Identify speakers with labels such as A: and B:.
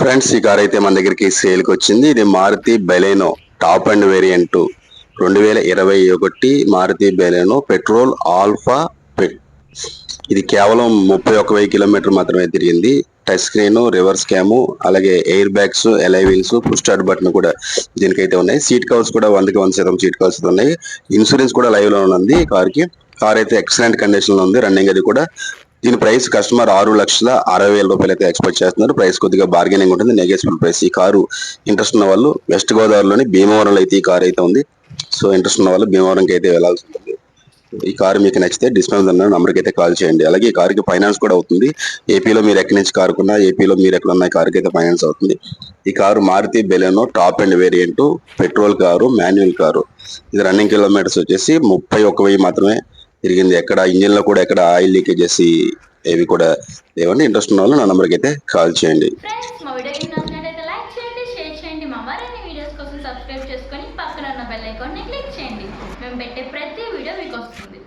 A: Friends ఈ car అయితే మన దగ్గరికి సేల్కి వచ్చింది ఇది Maruti Baleno top and variant రెండు వేల ఇరవై ఒకటి మారుతి బెలెనో పెట్రోల్ ఆల్ఫా పెట్ ఇది కేవలం ముప్పై ఒక వెయ్యి కిలోమీటర్ మాత్రమే తిరిగింది. టచ్ స్క్రీన్ రివర్స్ క్యాము అలాగే air bags alloy wheels push start button కూడా దీనికైతే ఉన్నాయి. సీట్ కవర్స్ కూడా వందకి వంద శాతం సీట్ కవర్స్ ఉన్నాయి. ఇన్సూరెన్స్ కూడా లైవ్లో ఉంది కార్కి. కార్ అయితే ఎక్సలెంట్ కండిషన్లో ఉంది. రన్నింగ్ అది కూడా దీని ప్రైస్ కస్టమర్ ఆరు లక్షల అరవై వేల రూపాయలు అయితే ఎక్స్పెక్ట్ చేస్తున్నారు. ప్రైస్ కొద్దిగా బార్గెనింగ్ ఉంటుంది. నెగేసిబుల్ ప్రైస్ ఈ కారు ఇంట్రెస్ట్ ఉన్న వాళ్ళు వెస్ట్ గోదావరిలోని భీమవరంలో అయితే ఈ కార్ అయితే ఉంది. సో ఇంట్రెస్ట్ ఉన్న వాళ్ళు భీమవరంకి అయితే వెళ్ళాల్సి ఉంటుంది. ఈ కారు మీకు నచ్చితే డిస్కౌంట్ ఉన్న నంబర్కి అయితే కాల్ చేయండి. అలాగే ఈ కారుకి ఫైనాన్స్ కూడా అవుతుంది. ఏపీలో మీరు ఎక్కడి నుంచి కారుకున్నా ఏపీలో మీరు ఎక్కడ ఉన్న ఈ కారుకి అయితే ఫైనాన్స్ అవుతుంది. ఈ car Maruti Baleno top and variant petrol car manual car. ఇది రన్నింగ్ కిలోమీటర్స్ వచ్చేసి ముప్పై ఒక్క వెయ్యి మాత్రమే తిరిగింది. ఎక్కడ ఇంజిన్లో కూడా ఎక్కడ ఆయిల్ లీకేజెస్ ఏవి కూడా లేవండి ఇంట్రెస్ట్ ఉన్న వాళ్ళు నా నంబర్కి అయితే కాల్ చేయండి.
B: చేసుకొని పక్కన ఉన్న బెల్ ఐకాన్ని క్లిక్ చేయండి. మేము పెట్టే ప్రతి వీడియో మీకు వస్తుంది.